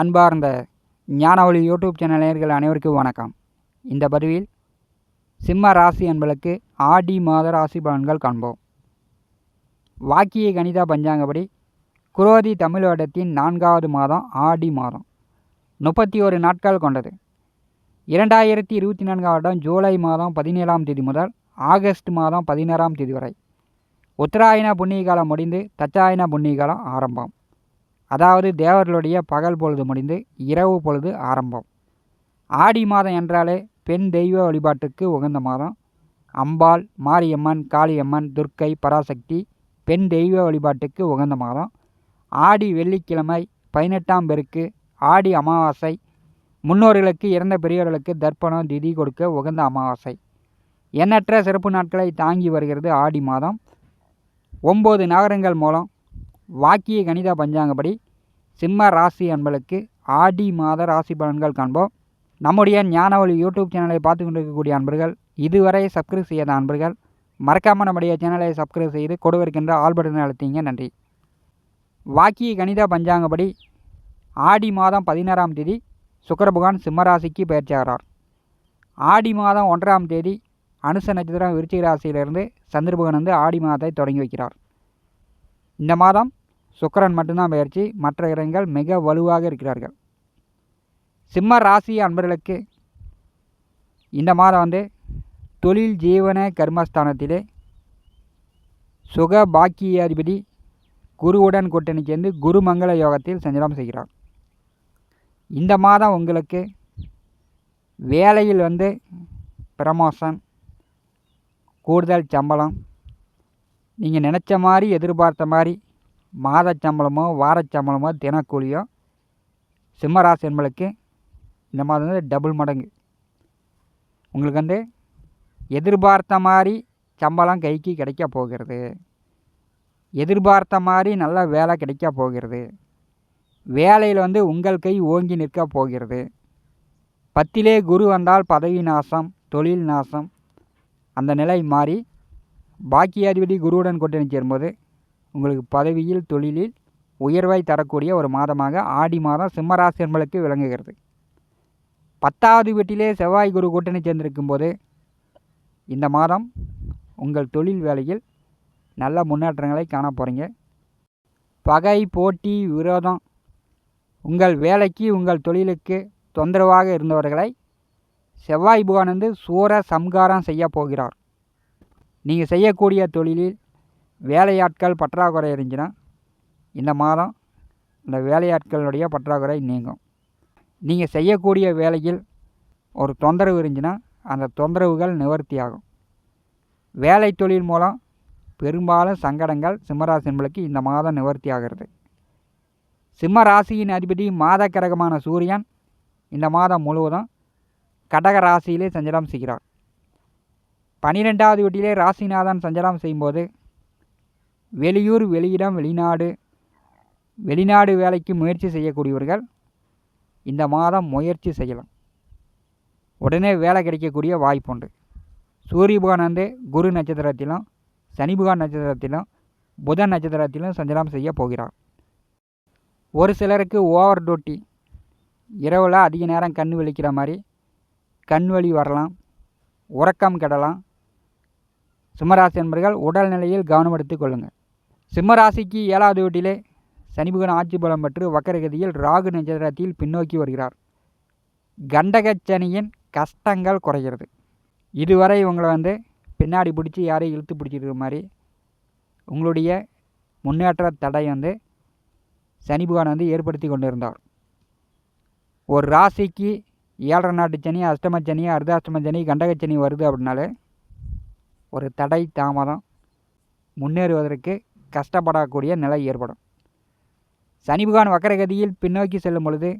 அன்பார்ந்த ஞானவழி YouTube channel நேர்கள் அனைவருக்கும் வணக்கம். இந்த பதிவில் சிம்ம ராசி என்பதற்கு ஆடி மாத ராசி பலன்கள் காண்போம். வாக்கிய கணித பஞ்சாங்கப்படி குரோதி தமிழ் வருடத்தின் நான்காவது மாதம் ஆடி மாதம். முப்பத்தி ஒரு நாட்கள் கொண்டது. இரண்டாயிரத்தி இருபத்தி நான்காம் வருடம் ஜூலை மாதம் பதினேழாம் தேதி முதல் ஆகஸ்ட் மாதம் பதினாறாம் தேதி வரை. உத்தராயண புண்ணிய காலம் முடிந்து தச்சாயன புண்ணிய காலம் ஆரம்பம். அதாவது தேவர்களுடைய பகல் பொழுது முடிந்து இரவு பொழுது ஆரம்பம். ஆடி மாதம் என்றாலே பெண் தெய்வ வழிபாட்டுக்கு உகந்த மாதம். அம்பாள் மாரியம்மன் காளியம்மன் துர்க்கை பராசக்தி பெண் தெய்வ வழிபாட்டுக்கு உகந்த மாதம். ஆடி வெள்ளிக்கிழமை பதினெட்டாம் பெருக்கு ஆடி அமாவாசை. முன்னோர்களுக்கு இறந்த பெரியவர்களுக்கு தர்ப்பணம் திதி கொடுக்க உகந்த அமாவாசை. எண்ணற்ற சிறப்பு நாட்களை தாங்கி வருகிறது ஆடி மாதம். ஒம்பது நகரங்கள் மூலம் வாக்கிய கணித பஞ்சாங்கப்படி சிம்ம ராசி அன்பளுக்கு ஆடி மாத ராசி பலன்கள் காண்போம். நம்முடைய ஞானவழி யூடியூப் சேனலை பார்த்து கொண்டிருக்கக்கூடிய அன்பர்கள் இதுவரை சப்ஸ்கிரைப் செய்யாத அன்பர்கள் மறக்காமல் நம்முடைய சேனலை சப்ஸ்கிரைப் செய்து கொடுவிருக்கின்ற ஆல் பட்டனை அழுத்திங்க. நன்றி. வாக்கிய கணித பஞ்சாங்கப்படி ஆடி மாதம் பதினாறாம் தேதி சுக்கரபகவான் சிம்மராசிக்கு பயிற்சியாகிறார் ஆடி மாதம் ஒன்றாம் தேதி அனுச நட்சத்திரம் விருச்சிக ராசியிலிருந்து சந்திரபகன் வந்து ஆடி மாதத்தை தொடங்கி வைக்கிறார். இந்த மாதம் சுக்கரன் மட்டும்தான் பயிற்சி. மற்ற கிரகங்கள் மிக வலுவாக இருக்கிறார்கள். சிம்ம ராசி அன்பர்களுக்கு இந்த மாதம் வந்து தொழில் ஜீவன கர்மஸ்தானத்திலே சுக பாக்கியாதிபதி குருவுடன் கூட்டணி சேர்ந்து குருமங்கள யோகத்தில் சஞ்சலம் செய்கிறார். இந்த மாதம் உங்களுக்கு வேலையில் வந்து ப்ரமோஷன் கூடுதல் சம்பளம் நீங்கள் நினச்ச மாதிரி எதிர்பார்த்த மாதிரி மாத சம்பளமோ வாரச் சம்பளமோ தினக்கூலியோ சிம்மராசி என்பளுக்கு இந்த மாதம் வந்து டபுள் மடங்கு. உங்களுக்கு வந்து எதிர்பார்த்த மாதிரி சம்பளம் கைக்கு கிடைக்க போகிறது. எதிர்பார்த்த மாதிரி நல்ல வேலை கிடைக்க போகிறது. வேலையில் வந்து உங்கள் கை ஓங்கி நிற்க போகிறது. பத்திலே குரு வந்தால் பதவி நாசம் தொழில் நாசம். அந்த நிலை மாறி பாக்கியாதிபதி குருவுடன் கூட்டணி சேரும்போது உங்களுக்கு பதவியில் தொழிலில் உயர்வை தரக்கூடிய ஒரு மாதமாக ஆடி மாதம் சிம்மராசி என்பளுக்கு விளங்குகிறது. பத்தாவது வீட்டிலே செவ்வாய் குரு கூட்டணி சேர்ந்திருக்கும் போது இந்த மாதம் உங்கள் தொழில் வேலையில் நல்ல முன்னேற்றங்களை காண போகிறீங்க பகை போட்டி விரோதம் உங்கள் வேலைக்கு உங்கள் தொழிலுக்கு தொந்தரவாக இருந்தவர்களை செவ்வாய் புகானந்து சூர சம்காரம் செய்ய போகிறார். நீங்கள் செய்யக்கூடிய தொழிலில் வேலையாட்கள் பற்றாக்குறை இருந்துச்சுன்னா இந்த மாதம் இந்த வேலையாட்களுடைய பற்றாக்குறை நீங்கும். நீங்கள் செய்யக்கூடிய வேலையில் ஒரு தொந்தரவு இருந்துச்சுன்னா அந்த தொந்தரவுகள் நிவர்த்தியாகும். வேலை தொழில் மூலம் பெரும்பாலும் சங்கடங்கள் சிம்மராசின்களுக்கு இந்த மாதம் நிவர்த்தி ஆகிறது சிம்ம ராசியின் அதிபதி மாத கிரகமான சூரியன் இந்த மாதம் முழுவதும் கடக ராசியிலே சஞ்சலம் செய்கிறார். பனிரெண்டாவது வீட்டிலே ராசிநாதன் சஞ்சலம் செய்யும்போது வெளியூர் வெளியிடம் வெளிநாடு வெளிநாடு வேலைக்கு முயற்சி செய்யக்கூடியவர்கள் இந்த மாதம் முயற்சி செய்யலாம். உடனே வேலை கிடைக்கக்கூடிய வாய்ப்புண்டு சூரியபகான் வந்து குரு நட்சத்திரத்திலும் சனிபகான் நட்சத்திரத்திலும் புதன் நட்சத்திரத்திலும் சஞ்சலம் செய்ய போகிறார். ஒரு சிலருக்கு ஓவர் டூட்டி இரவில் அதிக நேரம் கண் விழிக்கிற மாதிரி கண் வலி வரலாம் உறக்கம் கெடலாம். சிம்மராசி என்பர்கள் உடல்நிலையில் கவனம் எடுத்துக் கொள்ளுங்கள் சிம்மராசிக்கு ஏழாவது வீட்டிலே சனிபுகன் ஆட்சி பலம் பெற்று வக்கரகதியில் ராகு நட்சத்திரத்தில் பின்னோக்கி வருகிறார். கண்டகச்சனியின் கஷ்டங்கள் குறைகிறது. இதுவரை உங்களை வந்து பின்னாடி பிடிச்சி யாரையும் இழுத்து பிடிச்சிருக்கிற மாதிரி உங்களுடைய முன்னேற்ற தடை வந்து சனி பகவான் வந்து ஏற்படுத்தி கொண்டிருந்தார். ஒரு ராசிக்கு ஏழரை நாட்டு சனி அஷ்டம சனி அர்த்தாஷ்டம சனி கண்டகச்சனி வருது அப்படின்னாலே ஒரு தடை தாமதம் முன்னேறுவதற்கு கஷ்டப்படக்கூடிய நிலை ஏற்படும். சனி பகவான் வக்கரகதியில் பின்னோக்கி செல்லும் பொழுது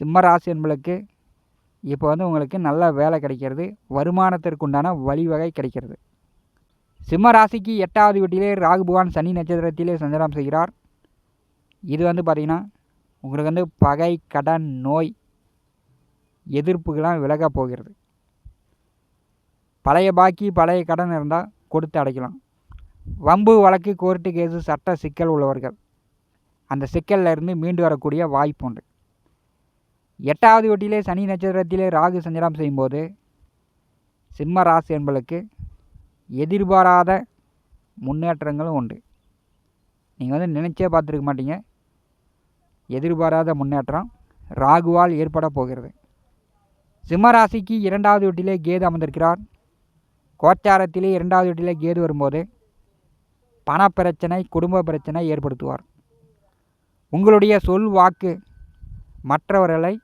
சிம்மராசி என்பளுக்கு இப்போ வந்து உங்களுக்கு நல்ல வேலை கிடைக்கிறது. வருமானத்திற்குண்டான வழிவகை கிடைக்கிறது. சிம்ம ராசிக்கு எட்டாவது வீட்டிலே ராகு பகவான் சனி நட்சத்திரத்திலே சஞ்சாரம் செய்கிறார். இது வந்து பார்த்திங்கன்னா உங்களுக்கு வந்து பகை கடன் நோய் எதிர்ப்புகள்லாம் விலக போகிறது. பழைய பாக்கி பழைய கடன் இருந்தால் கொடுத்து அடைக்கலாம். வம்பு வழக்கு கோர்ட்டு கேஸு சட்ட சிக்கல் உள்ளவர்கள். அந்த சிக்கல்ல இருந்து மீண்டு வரக்கூடிய வாய்ப்பு உண்டு. எட்டாவது வீட்டிலே சனி நட்சத்திரத்திலே ராகு சஞ்சாரம் செய்யும்போது சிம்ம ராசி என்பளுக்கு எதிர்பாராத முன்னேற்றங்களும் உண்டு. நீங்கள் வந்து நினச்சே பார்த்துருக்க மாட்டீங்க. எதிர்பாராத முன்னேற்றம் ராகுவால் ஏற்பட போகிறது. சிம்ம ராசிக்கு இரண்டாவது வீட்டிலே கேது அமர்ந்திருக்கிறார். கோச்சாரத்திலே இரண்டாவது வீட்டிலே கேது வரும்போது பணப்பிரச்சனை குடும்ப பிரச்சனை ஏற்படுத்துவார். உங்களுடைய சொல் வாக்கு மற்றவர்களை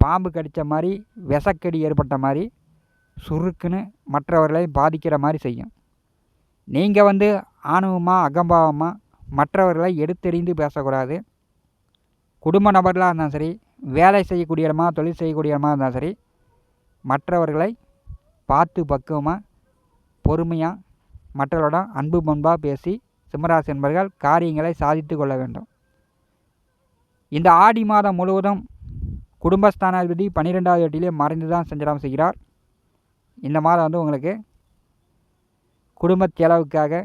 பாம்பு கடித்த மாதிரி விஷக்கடி ஏற்பட்ட மாதிரி சுருக்குன்னு மற்றவர்களை பாதிக்கிற மாதிரி செய்யும். நீங்கள் வந்து ஆணவமாக அகம்பாவமாக மற்றவர்களை எடுத்தெறிந்து பேசக்கூடாது. குடும்ப நபர்களாக இருந்தாலும் சரி வேலை செய்யக்கூடிய இடமா தொழில் செய்யக்கூடிய இடமா இருந்தாலும் சரி மற்றவர்களை பார்த்து பக்குவமாக பொறுமையாக மற்றவர்களிடம் அன்பு பண்பாக பேசி சிம்மராசி என்பர்கள் காரியங்களை சாதித்து கொள்ள வேண்டும். இந்த ஆடி மாதம் முழுவதும் குடும்பஸ்தானாதிபதி பன்னிரெண்டாவது எட்டிலே மறைந்து தான் சஞ்சலம் செய்கிறார். இந்த மாதம் வந்து உங்களுக்கு குடும்ப செலவுக்காக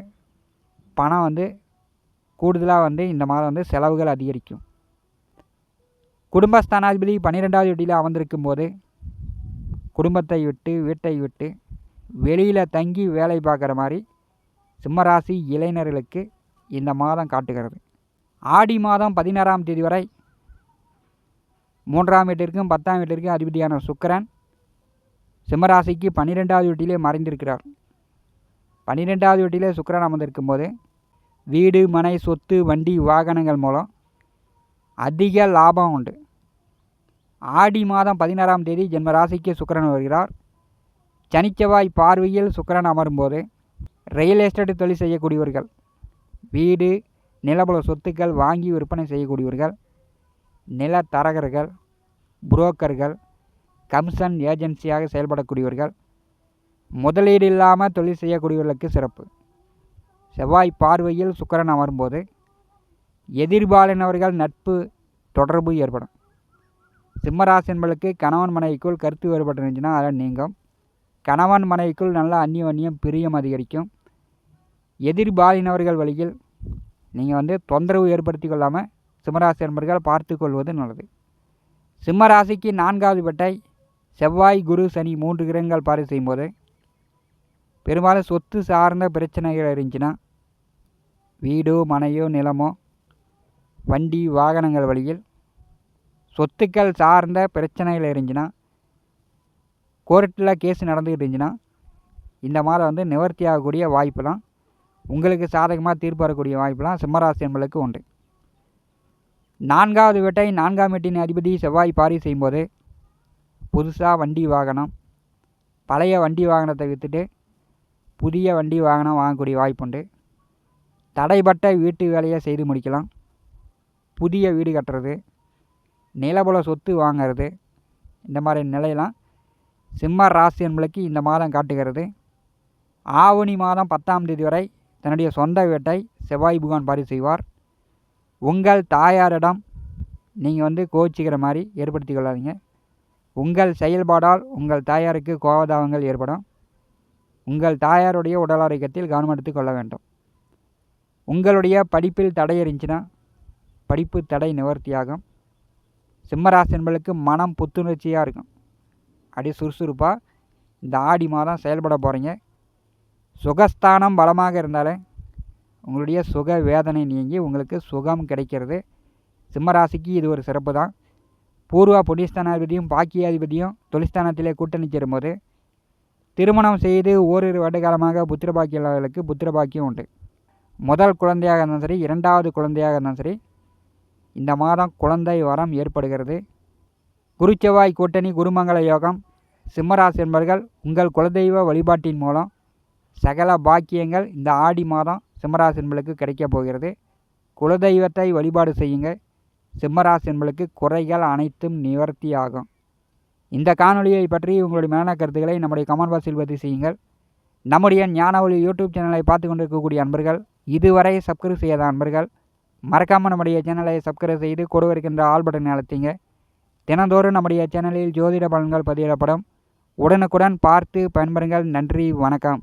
பணம் வந்து கூடுதலாக வந்து இந்த மாதம் வந்து செலவுகள் அதிகரிக்கும். குடும்பஸ்தானாதிபதி பன்னிரெண்டாவது வீட்டில் அமர்ந்திருக்கும் போது குடும்பத்தை விட்டு வீட்டை விட்டு வெளியில் தங்கி வேலை பார்க்குற மாதிரி சிம்மராசி இளைஞர்களுக்கு இந்த மாதம் காட்டுகிறது. ஆடி மாதம் பதினாறாம் தேதி வரை மூன்றாம் வீட்டிற்கும் பத்தாம் வீட்டிற்கும் அதிபதியான சுக்கரன் சிம்மராசிக்கு பன்னிரெண்டாவது வீட்டிலே மறைந்திருக்கிறார். பன்னிரெண்டாவது வீட்டிலே சுக்கரன் அமர்ந்திருக்கும் போது வீடு மனை சொத்து வண்டி வாகனங்கள் மூலம் அதிக லாபம் உண்டு. ஆடி மாதம் பதினாறாம் தேதி ஜென்ம ராசிக்கு சுக்கரன் வருகிறார். சனிச்செவ்வாய் பார்வையில் சுக்கரன் அமரும்போது ரியல் எஸ்டேட் தொழில் செய்யக்கூடியவர்கள் வீடு நிலப்பல சொத்துக்கள் வாங்கி விற்பனை செய்யக்கூடியவர்கள் நில தரகர்கள் புரோக்கர்கள் கமிஷன் ஏஜென்சியாக செயல்படக்கூடியவர்கள் முதலீடு இல்லாமல் தொழில் செய்யக்கூடியவர்களுக்கு சிறப்பு. செவ்வாய் பார்வையில் சுக்கரன் அமரும்போது எதிர்பாலினவர்கள் நட்பு தொடர்பு ஏற்படும். சிம்மராசி என்பளுக்கு கணவன் மனைவிக்குள் கருத்து வேறுபட்டு இருந்துச்சுன்னா அதில் நீங்கும். கணவன் மனைவிக்குள் நல்ல அந்நியம் பிரியம் அதிகரிக்கும். எதிர்பாலினவர்கள் வழியில் நீங்கள் வந்து தொந்தரவு ஏற்படுத்தி கொள்ளாமல் சிம்மராசி நண்பர்கள் பார்த்து கொள்வது நல்லது. சிம்மராசிக்கு நான்காவது பட்டை செவ்வாய் குரு சனி மூன்று கிரகங்கள் பாரு செய்யும்போது பெரும்பாலும் சொத்து சார்ந்த பிரச்சனைகள் இருந்துச்சுன்னா வீடோ மனையோ நிலமோ வண்டி வாகனங்கள் வழியில் சொத்துக்கள் சார்ந்த பிரச்சனைகள் இருந்துச்சுன்னா கோர்ட்டில் கேஸ் நடந்துக்கிட்டு இருந்துச்சுன்னா இந்த மாதம் வந்து நிவர்த்தி ஆகக்கூடிய வாய்ப்பெல்லாம் உங்களுக்கு சாதகமாக தீர்ப்பு வரக்கூடிய வாய்ப்புலாம் சிம்மராசி என்பதற்கு உண்டு. நான்காவது வீட்டை நான்காம் வீட்டின் அதிபதி செவ்வாய் பாரி செய்யும்போது புதுசாக வண்டி வாகனம் பழைய வண்டி வாகனத்தை விற்றுட்டு புதிய வண்டி வாகனம் வாங்கக்கூடிய வாய்ப்புண்டு. தடைப்பட்ட வீட்டு வேலையை செய்து முடிக்கலாம். புதிய வீடு கட்டுறது நிலபுல சொத்து வாங்கிறது இந்த மாதிரி நிலையெல்லாம் சிம்ம ராசி என்பளுக்கு இந்த மாதம் காட்டுகிறது. ஆவணி மாதம் பத்தாம் தேதி வரை தன்னுடைய சொந்த வீட்டை செவ்வாய் புகான் பாரி செய்வார். உங்கள் தாயாரிடம் நீங்கள் வந்து கோச்சிக்கிற மாதிரி ஏற்படுத்தி கொள்ளாதீங்க. உங்கள் செயல்பாடால் உங்கள் தாயாருக்கு கோபதாபங்கள் ஏற்படும். உங்கள் தாயாருடைய உடல் ஆரோக்கியத்தில் கவனம் எடுத்து கொள்ள வேண்டும். உங்களுடைய படிப்பில் தடை இருந்துச்சுன்னா படிப்பு தடை நிவர்த்தியாகும். சிம்மராசி என்பளுக்கு மனம் புத்துணர்ச்சியாக இருக்கும். அப்படியே சுறுசுறுப்பாக இந்த ஆடி மாதம் செயல்பட போகிறீங்க சுகஸ்தானம் பலமாக இருந்தாலே உங்களுடைய சுக வேதனை நீங்கி உங்களுக்கு சுகம் கிடைக்கிறது. சிம்மராசிக்கு இது ஒரு சிறப்பு தான் பூர்வ புண்ணியஸ்தானாதிபதியும் பாக்கியாதிபதியும் தொழிற்ஸ்தானத்திலே கூட்டணி சேரும்போது திருமணம் செய்து ஓரிரு வருடகாலமாக புத்திர பாக்கியாளர்களுக்கு புத்திர பாக்கியம் உண்டு. முதல் குழந்தையாக இருந்தாலும் சரி இரண்டாவது குழந்தையாக இருந்தாலும் சரி இந்த மாதம் குழந்தை வரம் ஏற்படுகிறது. குருச்செவ்வாய் கூட்டணி குருமங்கள யோகம் சிம்மராசி என்பவர்கள் உங்கள் குலதெய்வ வழிபாட்டின் மூலம் சகல பாக்கியங்கள் இந்த ஆடி மாதம் சிம்மராசி என்பளுக்கு கிடைக்கப் போகிறது. குலதெய்வத்தை வழிபாடு செய்யுங்க சிம்மராசி என்பளுக்கு குறைகள் அனைத்தும் நிவர்த்தியாகும் இந்த காணொலியை பற்றி உங்களுடைய மேலான கருத்துக்களை நம்முடைய கமெண்ட் பாக்ஸில் பதிவு செய்யுங்கள். நம்முடைய ஞான யூடியூப் சேனலை பார்த்து கொண்டிருக்கக்கூடிய அன்பர்கள் இதுவரை சப்ஸ்கிரைப் செய்யாத அன்பர்கள் மறக்காமல் நம்முடைய சேனலை சப்ஸ்கிரைப் செய்து கொடு வருகின்ற ஆல் அழுத்திங்க. தினந்தோறும் நம்முடைய சேனலில் ஜோதிட பலன்கள் பதிவிடப்படும். உடனுக்குடன் பார்த்து பயன்பெறுங்கள். நன்றி வணக்கம்.